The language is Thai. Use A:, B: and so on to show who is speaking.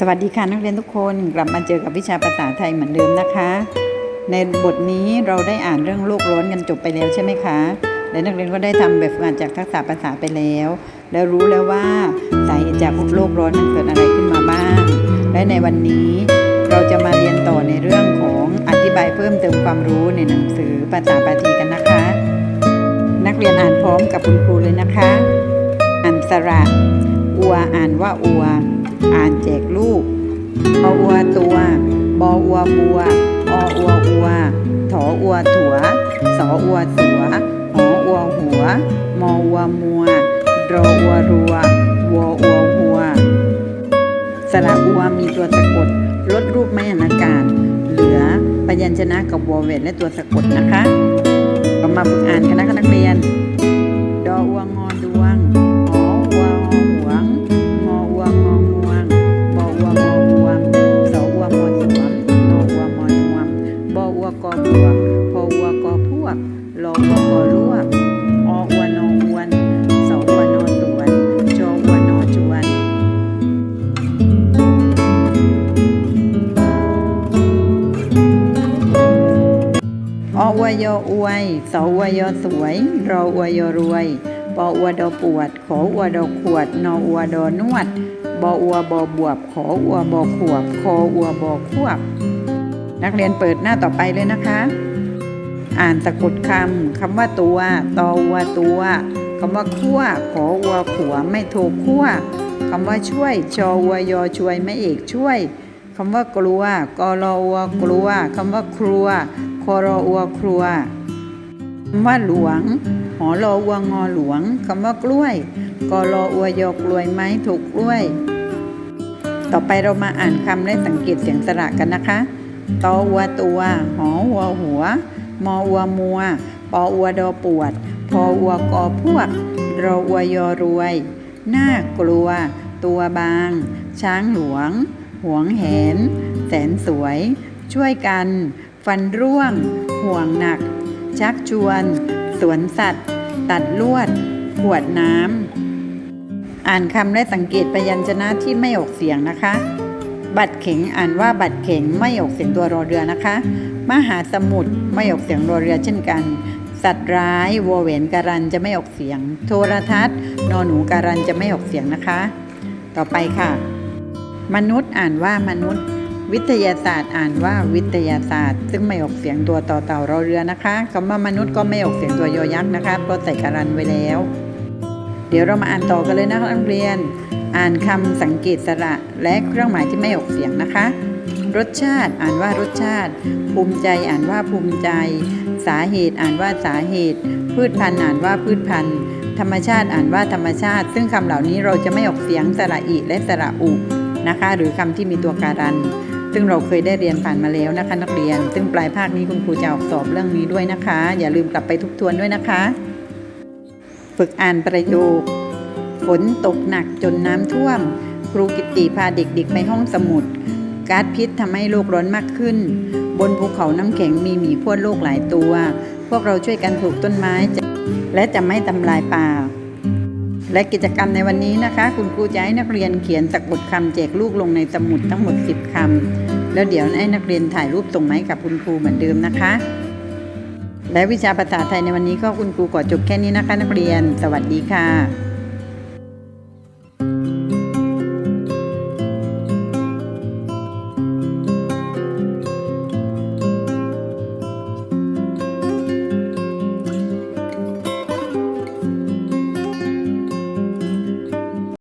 A: สวัสดีค่ะนักเรียนทุกคนกลับมาเจอกับวิชาภาษาไทยเหมือนเดิมนะคะ ในบทนี้เราได้อ่านเรื่องโลกร้อนกันจบไปแล้วใช่ไหมคะ และนักเรียนก็ได้ทำแบบฝึกหัดจากทักษะภาษาไปแล้ว แล้วรู้แล้วว่าสาเหตุจากโลกร้อนมันเกิดอะไรขึ้นมาบ้าง และในวันนี้เราจะมาเรียนต่อในเรื่องของอธิบายเพิ่มเติมความรู้ในหนังสือภาษาปาทีกันนะคะ นักเรียนอ่านพร้อมกับคุณครูเลยนะคะ อ่านสระอัวอ่านว่าอัว อ่านแจกลูกออัวตัวบออัวบัวออัวอัวถออัวถัว สออัวสัวหออัวหัว มออัวมัวรออัวรัววออัวหัว สระอัวมีตัวสะกด ลดรูปไม้อนาการเหลือพยัญชนะกับวอเวนและตัวสะกดนะคะเรามาฝึกอ่านกันนะคะนักเรียน ดออัวงอ วกลออัวกอลวกออัวนออวนสออัวนอสวนจอัวนอจวนออวยออวยสอวยอสวยรออวยอรวยปอวดอปวด ขออวดอขวดนออวดอนวด บออวบอบวบ ขออวบอขวบ คออวบอควบ นักเรียนเปิดหน้าต่อไปเลยนะคะ อ่านสะกดคำคำว่าตัวตอวัวตัวคำว่าขั้วขอวัวขัวไม่โทขั้วคำว่าช่วยชอวัวยอช่วยไม่เอกช่วยคำว่ากลัวกอรอวัวกลัวคำว่าครัวคอรอวัวครัวคำว่าหลวงหอรอวัวงอหลวงคำว่ากล้วยกอรอวัวยอกล้วยไม้ถูกกล้วย ต่อไปเรามาอ่านคำและสังเกตเสียงสระกันนะคะตอวัวตัว หอวัวหัว มอวัวมัว ปอวัวดอปวด พอวัวกอพวก รอวัวยอรวยน่ากลัว ตัวบาง ช้างหลวง หวงแหน แสนสวย ช่วยกัน ฟันร่วง ห่วงหนัก ชักชวน สวนสัตว์ ตัดลวด ขวดน้ำ อ่านคำและสังเกตพยัญชนะที่ไม่ออกเสียงนะคะ บัตรเข็งอ่านว่าบัตรเข็งไม่ออกเสียงตัวรอเรือนะคะ มหาสมุทรไม่ออกเสียงรอเรือเช่นกัน สัตว์ร้ายวอแหวนการันจะไม่ออกเสียง โทรทัศน์ นอหนูการันจะไม่ออกเสียงนะคะ ต่อไปค่ะ มนุษย์อ่านว่ามนุษย์ วิทยาศาสตร์อ่านว่าวิทยาศาสตร์ ซึ่งไม่ออกเสียงตัวต่อเต่ารอเรือนะคะคำว่ามนุษย์ก็ไม่ออกเสียงตัวยอยักษ์นะคะเพราะใส่การันไว้แล้ว เดี๋ยวเรามาอ่านต่อกันเลยนะคะนักเรียน อ่านคำสังเกตสระและเครื่องหมายที่ไม่ออกเสียงนะคะ รสชาติ อ่านว่ารสชาติ ภูมิใจอ่านว่าภูมิใจ สาเหตุอ่านว่าสาเหตุ พืชพันธุ์อ่านว่าพืชพันธุ์ ธรรมชาติอ่านว่าธรรมชาติ ซึ่งคำเหล่านี้เราจะไม่ออกเสียงสระอีและสระอุนะคะ หรือคำที่มีตัวการัน ซึ่งเราเคยได้เรียนผ่านมาแล้วนะคะ นักเรียน ซึ่งปลายภาคนี้คุณครูจะออกสอบเรื่องนี้ด้วยนะคะ อย่าลืมกลับไปทบทวนด้วยนะคะ ฝึกอ่านประโยค ฝนตกหนักจนน้ำท่วม ครูกิตติพาเด็กๆไปห้องสมุด ก๊าซพิษทำให้โลกร้อนมากขึ้น บนภูเขาน้ำแข็งมีหมีขั้วโลกหลายตัว พวกเราช่วยกันปลูกต้นไม้ และจะไม่ทำลายป่า และกิจกรรมในวันนี้นะคะ คุณครูจะให้นักเรียนเขียนสะกดคำแจกลูกลงในสมุดทั้งหมด 10คำแล้วเดี๋ยวให้นักเรียนถ่ายรูปส่งมาให้กับคุณครูเหมือนเดิมนะคะ และวิชาภาษาไทยในวันนี้ก็คุณครูขอจบแค่นี้นะคะ นักเรียน สวัสดีค่ะ